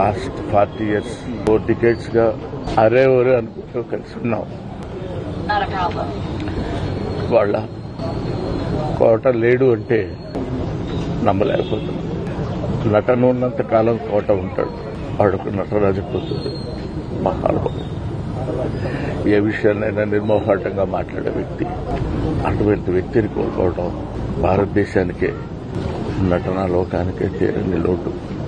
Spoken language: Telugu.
లాస్ట్ ఫార్టీ ఇయర్స్ ఫోర్ డికేట్స్గా అరే ఒరే అనుకుంటూ కలిసి ఉన్నాం. వాళ్ళ కోట లేడు అంటే నమ్మలేకపోతున్నాం. నటన ఉన్నంత కాలం కోట ఉంటాడు. వాడుకు నటరాజపోతుంది మహానుభావుడు. ఏ విషయాన్నైనా నిర్మోహాటంగా మాట్లాడే వ్యక్తి. అటువంటి వ్యక్తిని కోల్పోవడం భారతదేశానికే నటనా లోకానికే తీరని లోటు.